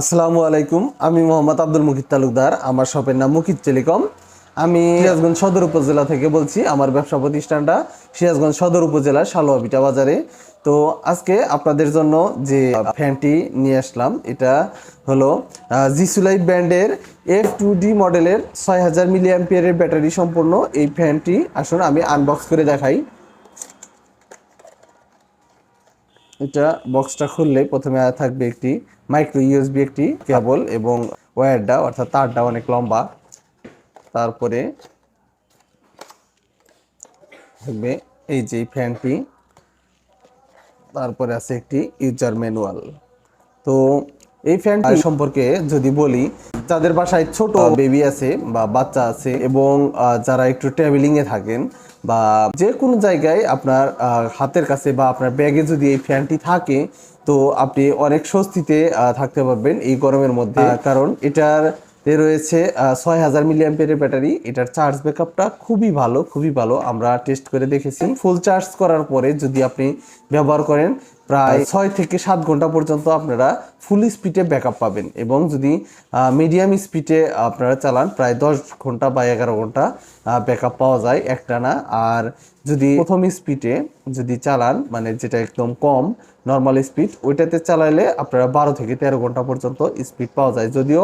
আসসালামু আলাইকুম, আমি মোহাম্মদ আব্দুল মুকিত তালুকদার, আমার শপের নাম মুকিত টেলিকম। আমি সিরাজগঞ্জ সদর উপজেলা থেকে বলছি, আমার ব্যবসা প্রতিষ্ঠানটা সিরাজগঞ্জ সদর উপজেলার সালোয়াবিটা বাজারে। তো আজকে আপনাদের জন্য যে ফ্যানটি নিয়ে আসলাম, এটা হলো জিসুলাইট ব্র্যান্ডের এফ টু ডি মডেলের ছয় হাজার মিলি অ্যাম্পিয়ারের ব্যাটারি সম্পূর্ণ। এই ফ্যানটি আসুন, আমি আনবক্স করে দেখাই। এটা বক্সটা খুললে প্রথমে থাকবে একটি মাইক্রো ইউএসবি একটি কেবল এবং ওয়্যারটা অর্থাৎ তারটা অনেক লম্বা। তারপরে থাকবে এই যে ফ্যানটি। তারপরে আছে একটি ইউজার ম্যানুয়াল তো এই ফ্যানটি সম্পর্কে যদি বলি যাদের বাসায় ছোট বেবি আছে বা বাচ্চা আছে এবং যারা একটু ট্রাভেলিং এ থাকেন বা যে কোনো জায়গায় আপনার হাতের কাছে বা আপনার ব্যাগে যদি এই ফ্যানটি থাকে তো আপনি অনেক স্বস্তিতে থাকতে পারবেন এই গরমের মধ্যে। কারণ এটার রয়েছে ছয় হাজার মিলিয়াম্পিয়ারের ব্যাটারি এটার চার্জ ব্যাকআপটা খুবই ভালো খুবই ভালো। আমরা টেস্ট করে দেখেছি। ফুল চার্জ করার পরে যদি আপনি ব্যবহার করেন প্রায় ছয় থেকে সাত ঘণ্টা পর্যন্ত আপনারা ফুল স্পিডে ব্যাকআপ পাবেন এবং যদি মিডিয়াম স্পিডে আপনারা চালান প্রায় দশ ঘণ্টা বা এগারো ঘণ্টা ব্যাকআপ পাওয়া যায় একটানা। আর যদি প্রথম স্পিডে যদি চালান মানে যেটা একদম কম নর্মাল স্পিড ওইটাতে চালাইলে আপনারা বারো থেকে তেরো ঘণ্টা পর্যন্ত স্পিড পাওয়া যায়। যদিও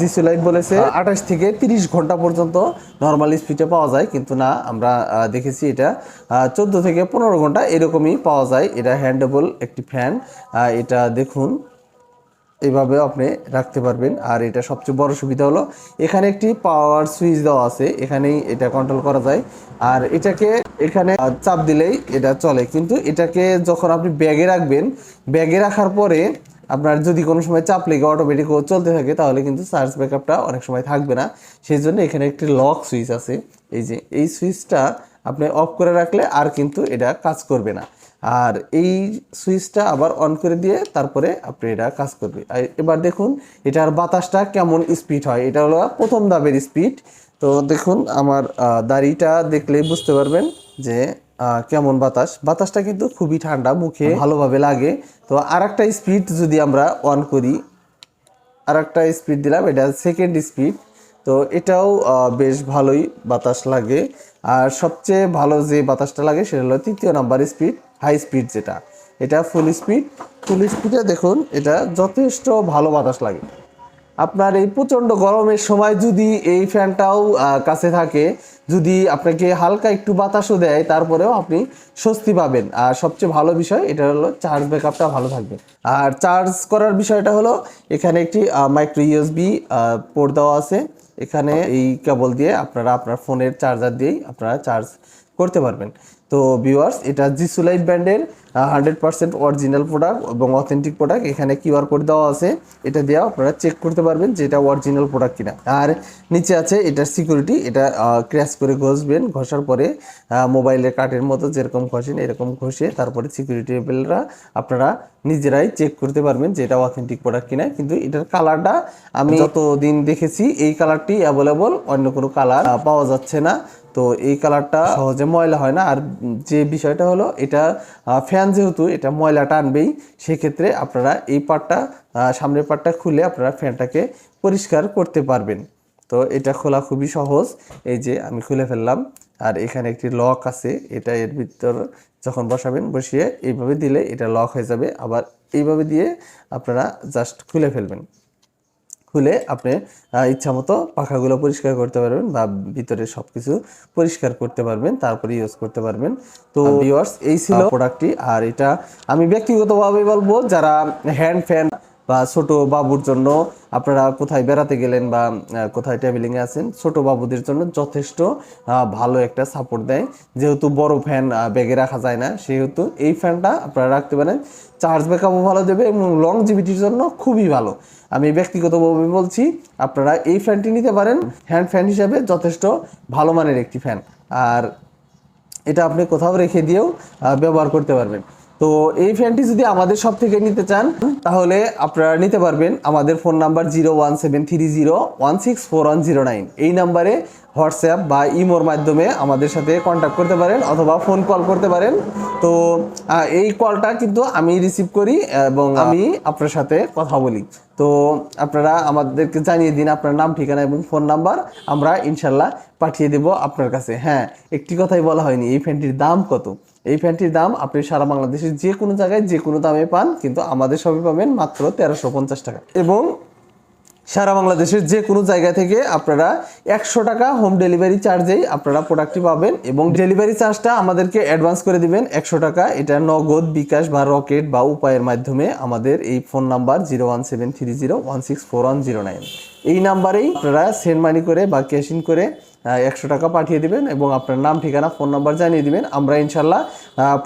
জিসি লাইট বলেছে আঠাশ থেকে তিরিশ ঘণ্টা পর্যন্ত নর্মাল স্পিডে পাওয়া যায় কিন্তু না আমরা দেখেছি এটা চোদ্দ থেকে পনেরো ঘণ্টা এরকমই পাওয়া যায়। এটা হ্যান্ডেবল একটি ফ্যান। এটা দেখুন এইভাবে আপনি রাখতে পারবেন। আর এটা সবচেয়ে বড় সুবিধা হলো, এখানে একটি পাওয়ার সুইচ দেওয়া আছে। এখানেই এটা কন্ট্রোল করা যায়। আর এটাকে এখানে চাপ দিলেই এটা চলে। কিন্তু এটাকে যখন আপনি ব্যাগে রাখবেন, ব্যাগে রাখার পরে আপনার যদি কোনো সময় চাপ লেগে অটোমেটিক চলতে থাকে, তাহলে কিন্তু চার্জ ব্যাকআপটা অনেক সময় থাকবে না। সেই জন্য এখানে একটি লক সুইচ আছে। এই যে, এই সুইচটা আপনি অফ করে রাখলে আর কিন্তু এটা কাজ করবে না। আর এই সুইচটা আবার অন করে দিয়ে তারপরে আপনি এটা কাজ করবে। এবার দেখুন, এটার বাতাসটা কেমন স্পিড হয়? এটা হলো প্রথম দাবের স্পিড তো দেখুন, আমার দাড়িটা দেখলেই বুঝতে পারবেন যে কেমন বাতাস। বাতাসটা কিন্তু খুবই ঠান্ডা, মুখে ভালোভাবে লাগে। তো আর একটা স্পিড যদি আমরা অন করি আর একটা স্পিড দিলাম, এটা সেকেন্ড স্পিড তো এটাও বেশ ভালোই বাতাস লাগে। আর সবচেয়ে ভালো যে বাতাসটা লাগে, সেটা হলো তৃতীয় নাম্বার স্পিড হাই স্পিড যেটা, এটা ফুল স্পিড। ফুল স্পিডে দেখুন, এটা যথেষ্ট ভালো বাতাস লাগে। আপনার এই প্রচণ্ড গরমের সময় যদি এই ফ্যানটাও কাছে থাকে, যদি আপনাকে হালকা একটু বাতাসও দেয়, তারপরেও আপনি স্বস্তি পাবেন। আর সবচেয়ে ভালো বিষয়, এটা হলো চার্জ ব্যাকআপটা ভালো থাকবে। আর চার্জ করার বিষয়টা হলো, এখানে একটি মাইক্রো ইউএসবি পোর্ট দেওয়া আছে। এখানে এই কেবল দিয়ে আপনারা আপনার ফোনের চার্জার দিয়েই আপনারা চার্জ করতে পারবেন। তো ভিউয়ার্স এটা জিসুলাইট ব্র্যান্ডের হান্ড্রেড পার্সেন্ট অরিজিনাল প্রোডাক্ট এবং অথেন্টিক প্রোডাক্ট এখানে কিউআর কোড দেওয়া আছে। এটা দিয়ে আপনারা চেক করতে পারবেন যে এটা অরিজিনাল প্রোডাক্ট কিনা। আর নিচে আছে এটার সিকিউরিটি এটা ক্র্যাশ করে ঘষবেন। ঘষার পরে মোবাইলের কার্ডের মতো যেরকম ঘষেন, এরকম ঘষে তারপরে সিকিউরিটি লেভেলরা আপনারা নিজেরাই চেক করতে পারবেন যে এটা অথেন্টিক প্রোডাক্ট কিনা। কিন্তু এটার কালারটা আমি যতদিন দেখেছি, এই কালারটি অ্যাভেলেবল অন্য কোনো কালার পাওয়া যাচ্ছে না। তো এই কালারটা সহজে ময়লা হয় না। আর যে বিষয়টা হলো এটা ফ্যান যেহেতু এটা ময়লা টানবেই সেক্ষেত্রে আপনারা এই পার্টটা আহ, সামনের পার্টটা খুলে আপনারা ফ্যানটাকে পরিষ্কার করতে পারবেন। তো এটা খোলা খুবই সহজ। এই যে আমি খুলে ফেললাম। আর এখানে একটি লক আছে। এটা এর ভিতর যখন বসাবেন বসিয়ে এইভাবে দিলে এটা লক হয়ে যাবে। আবার এইভাবে দিয়ে আপনারা জাস্ট খুলে ফেলবেন। খুলে আপনি ইচ্ছা মতো পাখাগুলো পরিষ্কার করতে পারবেন বা ভিতরে সব কিছু পরিষ্কার করতে পারবেন তারপরে ইউজ করতে পারবেন। তো ভিউয়ার্স এই ছিল প্রোডাক্টটি আর এটা আমি ব্যক্তিগতভাবে বলব যারা হ্যান্ড ফ্যান বা ছোট বাবুর জন্য আপনারা কোথায় বেড়াতে গেলেন বা কোথায় ট্রাভেলিংয়ে আছেন, ছোট বাবুদের জন্য যথেষ্ট ভালো একটা সাপোর্ট দেয়। যেহেতু বড় ফ্যান ব্যাগে রাখা যায় না, সেহেতু এই ফ্যানটা আপনারা রাখতে পারেন। চার্জ ব্যাকআপও ভালো দেবে এবং লং জিবিটির জন্য খুবই ভালো। আমি ব্যক্তিগতভাবে বলছি, আপনারা এই ফ্যানটি নিতে পারেন। হ্যান্ড ফ্যান হিসাবে যথেষ্ট ভালো মানের একটি ফ্যান আর এটা আপনি কোথাও রেখে দিয়েও ব্যবহার করতে পারবেন। তো এই ফ্যানটি যদি আমাদের সব থেকে নিতে চান, তাহলে আপনারা নিতে পারবেন আমাদের phone number zero one seven three zero one six four one zero nine. এই নাম্বারে হোয়াটসঅ্যাপ বা ইমোর মাধ্যমে আমাদের সাথে কন্ট্যাক্ট করতে পারেন অথবা ফোন কল করতে পারেন। তো এই কলটা কিন্তু আমি রিসিভ করি এবং আমি আপনার সাথে কথা বলি। তো, আপনারা আমাদেরকে জানিয়ে দিন আপনার নাম, ঠিকানা এবং ফোন নাম্বার আমরা ইনশাল্লাহ পাঠিয়ে দেব আপনার কাছে। হ্যাঁ একটি কথাই বলা হয়নি, এই ফ্যানটির দাম কত? এই ফ্যানটির দাম আপনি সারা বাংলাদেশের যে কোনো জায়গায় যে কোনো দামে পান, কিন্তু আমাদের সবই পাবেন মাত্র তেরোশো পঞ্চাশ টাকা। এবং সারা বাংলাদেশের যে কোনো জায়গা থেকে আপনারা একশো টাকা হোম ডেলিভারি চার্জেই আপনারা প্রোডাক্টটি পাবেন এবং ডেলিভারি চার্জটা আমাদেরকে অ্যাডভান্স করে দিবেন একশো টাকা। এটা নগদ, বিকাশ বা রকেট বা উপায়ের মাধ্যমে আমাদের এই phone number zero one seven three zero one six four one zero nine এই নাম্বারেই আপনারা সেন্ড মানি করে বা ক্যাশ ইন করে একশো টাকা পাঠিয়ে দিবেন এবং আপনার নাম, ঠিকানা ফোন নাম্বার জানিয়ে দিবেন। আমরা ইনশাল্লাহ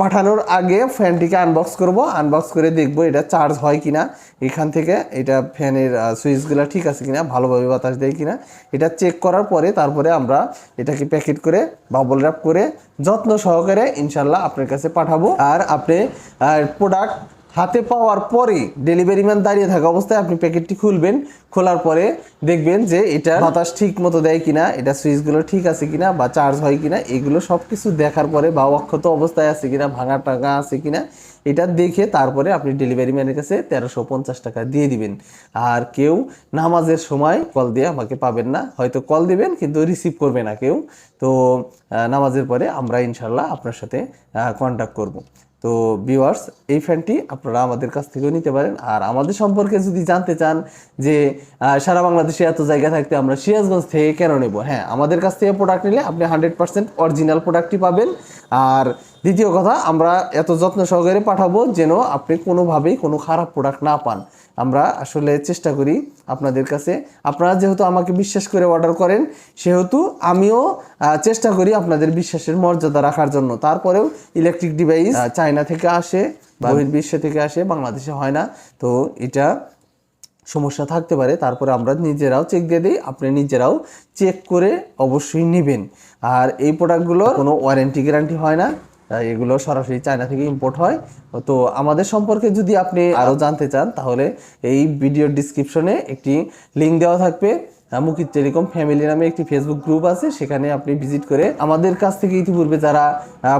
পাঠানোর আগে ফ্যানটিকে আনবক্স করব। আনবক্স করে দেখব এটা চার্জ হয় কিনা, এখান থেকে এটা ফ্যানের সুইচগুলো ঠিক আছে কিনা, ভালোভাবে বাতাস দেয় কিনা, এটা চেক করার পরে তারপরে আমরা এটাকে প্যাকেট করে বাবল র্যাপ করে যত্ন সহকারে ইনশাল্লাহ আপনার কাছে পাঠাবো। আর আপনি প্রোডাক্ট হাতে পাওয়ার পরে ডেলিভারি ম্যান দাঁড়িয়ে থাকা অবস্থায় আপনি প্যাকেটটি খুলবেন। খোলার পরে দেখবেন যে এটা বাতাস ঠিক মতো দেয় কিনা, এটা সুইচগুলো ঠিক আছে কিনা বা চার্জ হয় কিনা, এগুলো সব কিছু দেখার পরে বা অক্ষত অবস্থায় আছে কিনা, ভাঙা টাকা আছে কিনা, এটা দেখে তারপরে আপনি ডেলিভারি ম্যানের কাছে তেরোশো পঞ্চাশ টাকা দিয়ে দিবেন। আর কেউ নামাজের সময় কল দিয়ে আমাকে পাবেন না। হয়তো কল দিবেন কিন্তু রিসিভ করবে না কেউ। তো নামাজের পরে আমরা ইনশাল্লাহ আপনার সাথে কন্ট্যাক্ট করব। তো ভিওয়ার্স এই ফ্যানটি আপনারা আমাদের কাছ থেকেও নিতে পারেন। আর আমাদের সম্পর্কে যদি জানতে চান যে সারা বাংলাদেশে এত জায়গা থাকতে আমরা সিরাজগঞ্জ থেকে কেন নেব? হ্যাঁ আমাদের কাছ থেকে প্রোডাক্ট নিলে আপনি হান্ড্রেড পার্সেন্ট অরিজিনাল প্রোডাক্টটি পাবেন। আর দ্বিতীয় কথা আমরা এত যত্ন সহকারে পাঠাবো যেন আপনি কোনোভাবেই কোনো খারাপ প্রোডাক্ট না পান। আমরা আসলে চেষ্টা করি আপনাদের কাছে। আপনারা যেহেতু আমাকে বিশ্বাস করে অর্ডার করেন সেহেতু আমিও চেষ্টা করি আপনাদের বিশ্বাসের মর্যাদা রাখার জন্য। তারপরেও ইলেকট্রিক ডিভাইস চায়না থেকে আসে বা বহির্বিশ্ব থেকে আসে বাংলাদেশে হয় না। তো এটা সমস্যা থাকতে পারে তারপরে আমরা নিজেরাও চেক দিয়ে দিই আপনি নিজেরাও চেক করে অবশ্যই নেবেন। আর এই প্রোডাক্টগুলো কোনো ওয়ারেন্টি গ্যারান্টি হয় না। এগুলো সরাসরি চায়না থেকে ইম্পোর্ট হয়। তো আমাদের সম্পর্কে যদি আপনি আরও জানতে চান, তাহলে এই ভিডিওর ডিসক্রিপশনে একটি লিঙ্ক দেওয়া থাকবে। মুকিত টেলিকম ফ্যামিলি নামে একটি ফেসবুক গ্রুপ আছে, সেখানে আপনি ভিজিট করে আমাদের কাছ থেকে ইতিপূর্বে যারা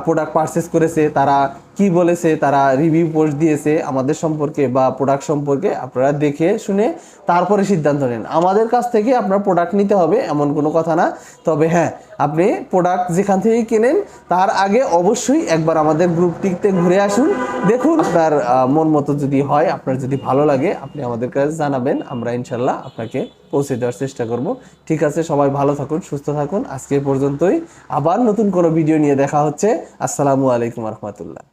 প্রোডাক্ট পারচেস করেছে, তারা কি বলেছে, তারা রিভিউ পোস্ট দিয়েছে আমাদের সম্পর্কে বা প্রোডাক্ট সম্পর্কে আপনারা দেখে শুনে তারপরে সিদ্ধান্ত নেন। আমাদের কাছ থেকে আপনার প্রোডাক্ট নিতে হবে এমন কোনো কথা না। তবে হ্যাঁ আপনি প্রোডাক্ট যেখান থেকেই কেনেন, তার আগে অবশ্যই একবার আমাদের গ্রুপটিতে ঘুরে আসুন। দেখুন আপনার মন মতো যদি হয়, আপনার যদি ভালো লাগে, আপনি আমাদের কাছে জানাবেন, আমরা ইনশাল্লাহ আপনাকে পৌঁছে দেওয়ার চেষ্টা করব। ঠিক আছে, সবাই ভালো থাকুন, সুস্থ থাকুন। আজকে পর্যন্তই। আবার নতুন কোনো ভিডিও নিয়ে দেখা হচ্ছে। আসসালামু আলাইকুম রহমতুল্লাহ।